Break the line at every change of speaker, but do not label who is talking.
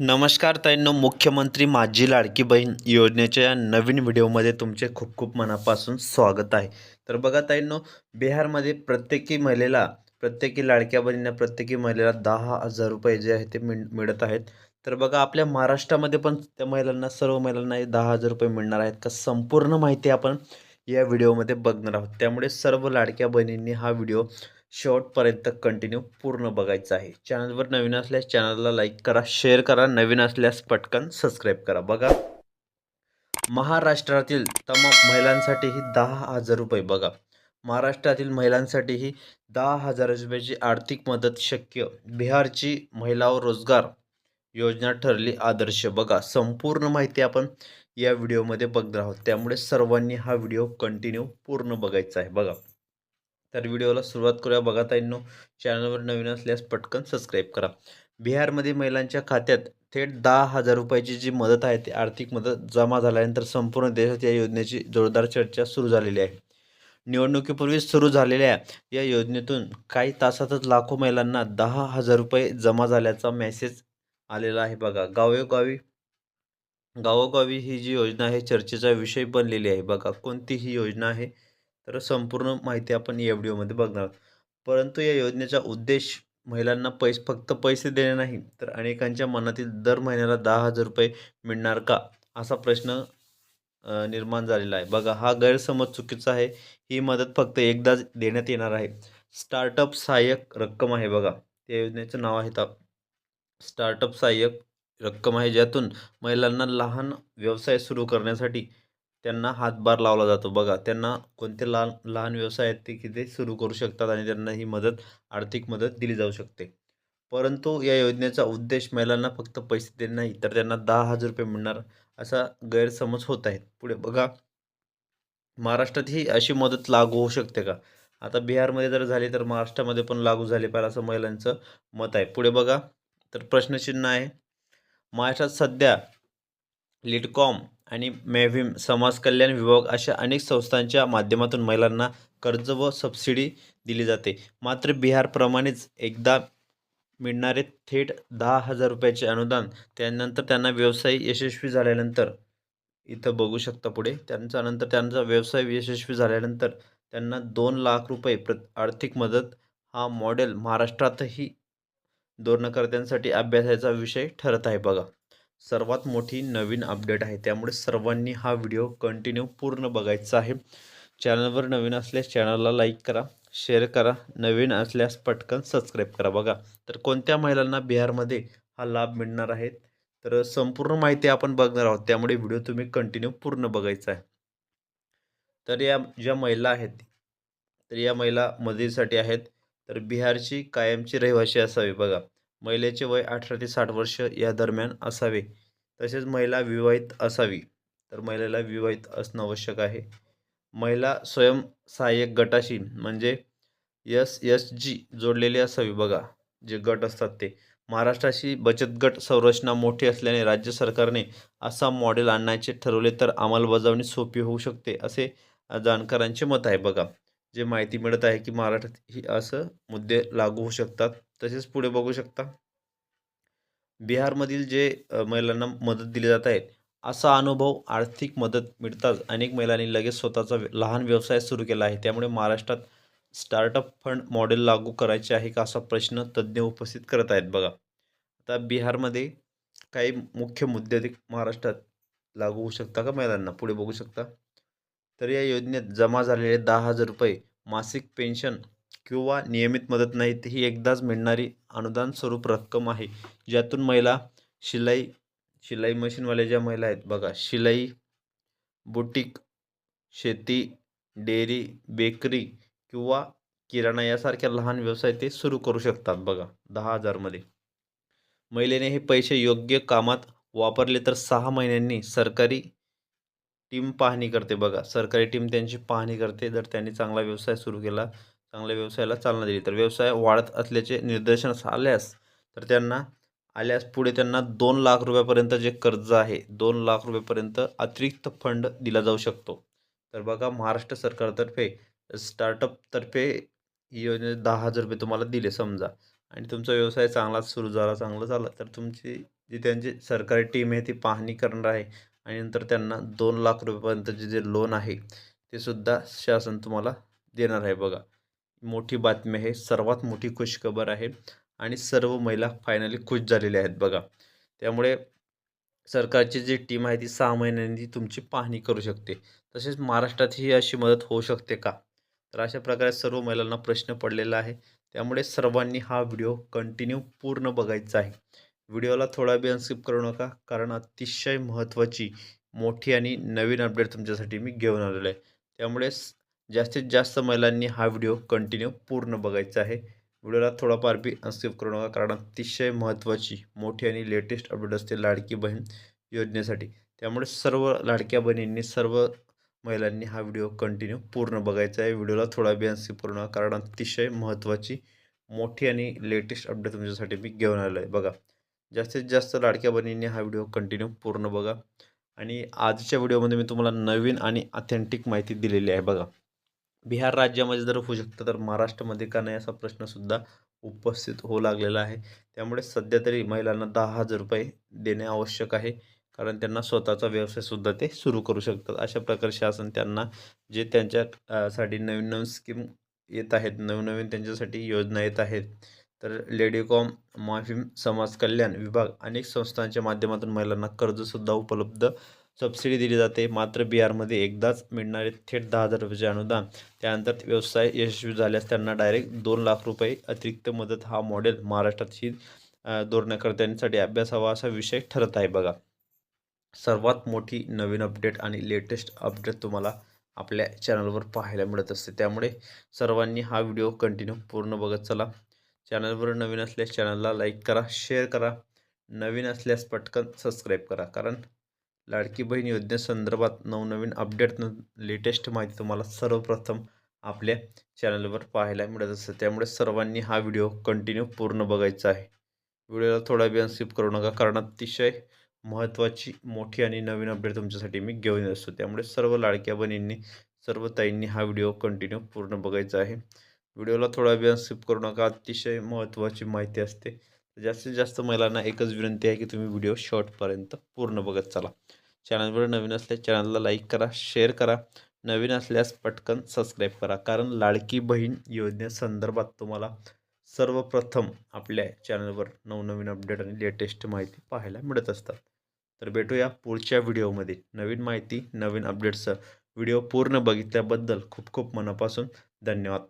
नमस्कार ताईंनो मुख्यमंत्री माझी लाडकी बहीण योजनेच्या या नवीन व्हिडिओमध्ये तुमचे खूप खूप मनापासून स्वागत आहे. तर बघा ताईंनो बिहारमध्ये प्रत्येकी महिलेला प्रत्येकी लाडक्या बहिणींना प्रत्येकी महिलेला दहा हजार रुपये जे आहे ते मिळत आहेत. तर बघा आपल्या महाराष्ट्रामध्ये पण त्या महिलांना सर्व महिलांना दहा हजार रुपये मिळणार आहेत का संपूर्ण माहिती आपण या व्हिडिओमध्ये बघणार आहोत. त्यामुळे सर्व लाडक्या बहिणींनी हा व्हिडिओ शेवटपर्यंत कंटिन्यू पूर्ण बघायचं आहे. चॅनलवर नवीन असल्यास चॅनलला लाईक करा शेअर करा नवीन असल्यास पटकन सबस्क्राईब करा. बघा महाराष्ट्रातील तमाम महिलांसाठीही दहा हजार रुपये बघा. महाराष्ट्रातील महिलांसाठीही दहा हजार रुपयाची आर्थिक मदत शक्य. बिहारची महिला व रोजगार योजना ठरली आदर्श. बघा संपूर्ण माहिती आपण या व्हिडिओमध्ये बघणार आहोत. त्यामुळे सर्वांनी हा व्हिडिओ कंटिन्यू पूर्ण बघायचा आहे. बघा. तर व्हिडिओला सुरुवात करूया. बघा ताईंनो चॅनलवर नवीन असल्यास पटकन सबस्क्राईब करा. बिहारमध्ये महिलांच्या खात्यात थेट दहा हजार रुपयाची जी मदत आहे ती आर्थिक मदत जमा झाल्यानंतर संपूर्ण देशात या योजनेची जोरदार चर्चा सुरू झालेली आहे. निवडणुकीपूर्वी सुरू झालेल्या या योजनेतून काही तासातच लाखो महिलांना दहा हजार रुपये जमा झाल्याचा मेसेज आलेला आहे बघा. गावोगावी गावोगावी ही जी योजना आहे चर्चेचा विषय बनलेली आहे बघा. कोणती ही योजना आहे? तर संपूर्ण माहिती आपण या व्हिडिओमध्ये बघणार आहोत. परंतु या योजनेचा उद्देश महिलांना पैसे फक्त पैसे देणे नाही तर अनेकांच्या मनातील दर महिन्याला दहा हजार रुपये मिळणार का? असा प्रश्न निर्माण झालेला आहे. बघा हा गैरसमज चुकीचा आहे. ही मदत फक्त एकदाच देण्यात येणार आहे. स्टार्टअप सहाय्यक रक्कम आहे बघा. त्या योजनेचं नाव आहे ता स्टार्टअप सहाय्यक रक्कम आहे ज्यातून महिलांना लहान व्यवसाय सुरू करण्यासाठी त्यांना हातभार लावला जातो. बघा त्यांना कोणते लहान लहान व्यवसाय आहेत ते किती सुरू करू शकतात आणि त्यांना ही मदत आर्थिक मदत दिली जाऊ शकते. परंतु या योजनेचा उद्देश महिलांना फक्त पैसे देणे नाही तर त्यांना दहा हजार रुपये मिळणार असा गैरसमज होत आहे. पुढे बघा महाराष्ट्रात ही अशी मदत लागू होऊ शकते का? आता बिहारमध्ये जर झाली तर महाराष्ट्रामध्ये पण लागू झाली पाहिजे असं महिलांचं मत आहे. पुढे बघा तर प्रश्नचिन्ह आहे. महाराष्ट्रात सध्या लिडकॉम आणि मेव्हिम समाज कल्याण विभाग अशा अनेक संस्थांच्या माध्यमातून महिलांना कर्ज व सबसिडी दिली जाते. मात्र बिहारप्रमाणेच एकदा मिळणारे थेट दहा हजार रुपयाचे अनुदान त्यानंतर त्यांना व्यवसाय यशस्वी झाल्यानंतर इथं बघू शकता पुढे त्यांचा नंतर त्यांचा व्यवसाय यशस्वी झाल्यानंतर त्यांना दोन लाख रुपये प्र आर्थिक मदत हा मॉडेल महाराष्ट्रातही धोरणकर्त्यांसाठी अभ्यासाचा विषय ठरत आहे बघा. सर्वात मोठी नवीन अपडेट आहे. त्यामुळे सर्वांनी हा व्हिडिओ कंटिन्यू पूर्ण बघायचा आहे. चॅनलवर नवीन असल्यास चॅनलला लाईक करा शेअर करा नवीन असल्यास पटकन सबस्क्राईब करा बघा. तर कोणत्या महिलांना बिहारमध्ये हा लाभ मिळणार आहे? तर संपूर्ण माहिती आपण बघणार आहोत. त्यामुळे व्हिडिओ तुम्ही कंटिन्यू पूर्ण बघायचा आहे. तर या ज्या महिला आहेत तर या महिला मदतीसाठी आहेत. तर बिहारची कायमची रहिवासी असावी बघा. महिलेचे वय अठरा ते साठ वर्ष या दरम्यान असावे. तसेच महिला विवाहित असावी. तर महिलेला विवाहित असणं आवश्यक आहे. महिला स्वयंसहाय्यक गटाशी म्हणजे एस एस जी जोडलेली असावी बघा. जे गट असतात ते. महाराष्ट्राशी बचत गट संरचना मोठी असल्याने राज्य सरकारने असा मॉडेल आणण्याचे ठरवले तर अंमलबजावणी सोपी होऊ शकते असे जाणकारांचे मत आहे बघा. जे माहिती मिळत आहे की महाराष्ट्रात ही असं मुद्दे लागू होऊ शकतात. तसेच पुढे बघू शकता. बिहारमधील जे महिलांना मदत दिली जात आहे असा अनुभव आर्थिक मदत मिळताच अनेक महिलांनी लगेच स्वतःचा लहान व्यवसाय सुरू केला आहे. त्यामुळे महाराष्ट्रात स्टार्टअप फंड मॉडेल लागू करायचे आहे का असा प्रश्न तज्ज्ञ उपस्थित करत आहेत बघा. आता बिहारमध्ये काही मुख्य मुद्दे महाराष्ट्रात लागू होऊ शकता का महिलांना? पुढे बघू शकता. तर या योजनेत जमा झालेले दहा हजार रुपये मासिक पेन्शन किंवा नियमित मदत नाही ही एकदाच मिळणारी अनुदान स्वरूप रक्कम आहे. ज्यातून महिला शिलाई शिलाई मशीनवाल्या ज्या महिला आहेत बघा शिलाई बुटीक शेती डेअरी बेकरी किंवा किराणा यासारख्या लहान व्यवसाय ते सुरू करू शकतात बघा दहा हजारमध्ये. महिलेने हे पैसे योग्य कामात वापरले तर सहा महिन्यांनी सरकारी टीम पाहणी करते बघा सरकारी टीम त्यांची पाहणी करते. जर त्यांनी चांगला व्यवसाय सुरू केला चांगल्या व्यवसायाला चालना दिली. तर व्यवसाय वाढत असल्याचे निदर्शनास आल्यास तर त्यांना आल्यास पुढे त्यांना दोन लाख रुपयापर्यंत जे कर्ज आहे दोन लाख रुपयापर्यंत अतिरिक्त फंड दिला जाऊ शकतो. तर बघा महाराष्ट्र सरकारतर्फे स्टार्टअपतर्फे ही योजने दहा हजार रुपये तुम्हाला दिले समजा. आणि तुमचा व्यवसाय चांगलाच सुरू झाला चांगला झाला तर तुमची जी त्यांची सरकारी टीम आहे ती पाहणी करणार आहे. आणि नंतर त्यांना दोन लाख रुपयापर्यंतचे जे लोन आहे ते सुद्धा शासन तुम्हाला देणार आहे बघा. मोठी बातमी आहे. सर्वात मोठी खुशखबर आहे. आणि सर्व महिला फायनली खुश झालेल्या आहेत बघा. त्यामुळे सरकारची जी टीम आहे ती सहा महिन्यांनी तुमची पाहणी करू शकते. तसेच महाराष्ट्रात ही अशी मदत होऊ शकते का? तर अशा प्रकारे सर्व महिलांना प्रश्न पडलेला आहे. त्यामुळे सर्वांनी हा व्हिडिओ कंटिन्यू पूर्ण बघायचा आहे. व्हिडिओला थोडा बी अनस्किप करू नका कारण अतिशय महत्त्वाची मोठी आणि नवीन अपडेट तुमच्यासाठी मी घेऊन आलेलो आहे. त्यामुळे जास्तीत जास्त महिलांनी हा व्हिडिओ कंटिन्यू पूर्ण बघायचा आहे. व्हिडिओला थोडाफार बी अनस्किप करू नका कारण अतिशय महत्त्वाची मोठी आणि लेटेस्ट अपडेट असते लाडकी बहीण योजनेसाठी. त्यामुळे सर्व लाडक्या बहिणींनी सर्व महिलांनी हा व्हिडिओ कंटिन्यू पूर्ण बघायचा आहे. व्हिडिओला थोडा बी अनस्किप करू नका कारण अतिशय महत्त्वाची मोठी आणि लेटेस्ट अपडेट तुमच्यासाठी मी घेऊन आलो आहे बघा जास्तीत जास्त लाडक्या बहिणींनी हा व्हिडिओ कंटिन्यू पूर्ण बघा. आणि आजच्या व्हिडिओमध्ये मी तुम्हाला नवीन आणि ऑथेंटिक माहिती दिलेली आहे. बघा बिहार राज्यामध्ये जर होऊ शकतं तर महाराष्ट्रामध्ये का नाही असा प्रश्नसुद्धा उपस्थित होऊ लागलेला आहे. त्यामुळे सध्या तरी महिलांना दहा हजार रुपये देणे आवश्यक आहे. कारण त्यांना स्वतःचा व्यवसायसुद्धा ते सुरू करू शकतात. अशा प्रकारे शासन त्यांना जे त्यांच्यासाठी नवीन नवीन स्कीम येत आहेत नवनवीन त्यांच्यासाठी योजना येत आहेत तर लेडीकॉम माफिम समाज कल्याण विभाग अनेक संस्थांच्या माध्यमातून महिलांना कर्जसुद्धा उपलब्ध सबसिडी दिली जाते. मात्र बिहारमध्ये एकदाच मिळणारे थेट दहा हजार रुपयाचे अनुदान त्यानंतर व्यवसाय यशस्वी झाल्यास त्यांना डायरेक्ट दोन लाख रुपये अतिरिक्त मदत हा मॉडेल महाराष्ट्रातही धोरणकर्त्यांसाठी अभ्यास हवा असा विषय ठरत आहे बघा. सर्वात मोठी नवीन अपडेट आणि लेटेस्ट अपडेट तुम्हाला आपल्या चॅनलवर पाहायला मिळत असते. त्यामुळे सर्वांनी हा व्हिडिओ कंटिन्यू पूर्ण बघत चला. चॅनलवर नवीन असल्यास चॅनलला लाईक करा शेअर करा. नवीन असल्यास पटकन सबस्क्राईब करा. कारण लाडकी बहीण योजनेसंदर्भात नवनवीन अपडेट लेटेस्ट माहिती तुम्हाला सर्वप्रथम आपल्या चॅनलवर पाहायला मिळत असते. त्यामुळे सर्वांनी हा व्हिडिओ कंटिन्यू पूर्ण बघायचा आहे. व्हिडिओला थोडा बी स्किप करू नका कारण अतिशय महत्त्वाची मोठी आणि नवीन अपडेट तुमच्यासाठी मी घेऊन येत असतो. त्यामुळे सर्व लाडक्या बहिणींनी सर्व ताईंनी हा व्हिडिओ कंटिन्यू पूर्ण बघायचा आहे. व्हिडिओला थोडा बी स्किप करू नका. अतिशय महत्त्वाची माहिती असते. जास्तीत जास्त महिलांना एकच विनंती आहे की तुम्ही व्हिडिओ शॉर्टपर्यंत पूर्ण बघत चला. चॅनलवर नवीन असल्यास चॅनलला लाईक करा शेअर करा. नवीन असल्यास पटकन सबस्क्राईब करा. कारण लाडकी बहीण योजनेसंदर्भात तुम्हाला सर्वप्रथम आपल्या चॅनलवर नवनवीन अपडेट आणि लेटेस्ट माहिती पाहायला मिळत असतात. तर भेटूया पुढच्या व्हिडिओमध्ये. नवीन माहिती नवीन अपडेट्सचं व्हिडिओ पूर्ण बघितल्याबद्दल खूप खूप मनापासून धन्यवाद.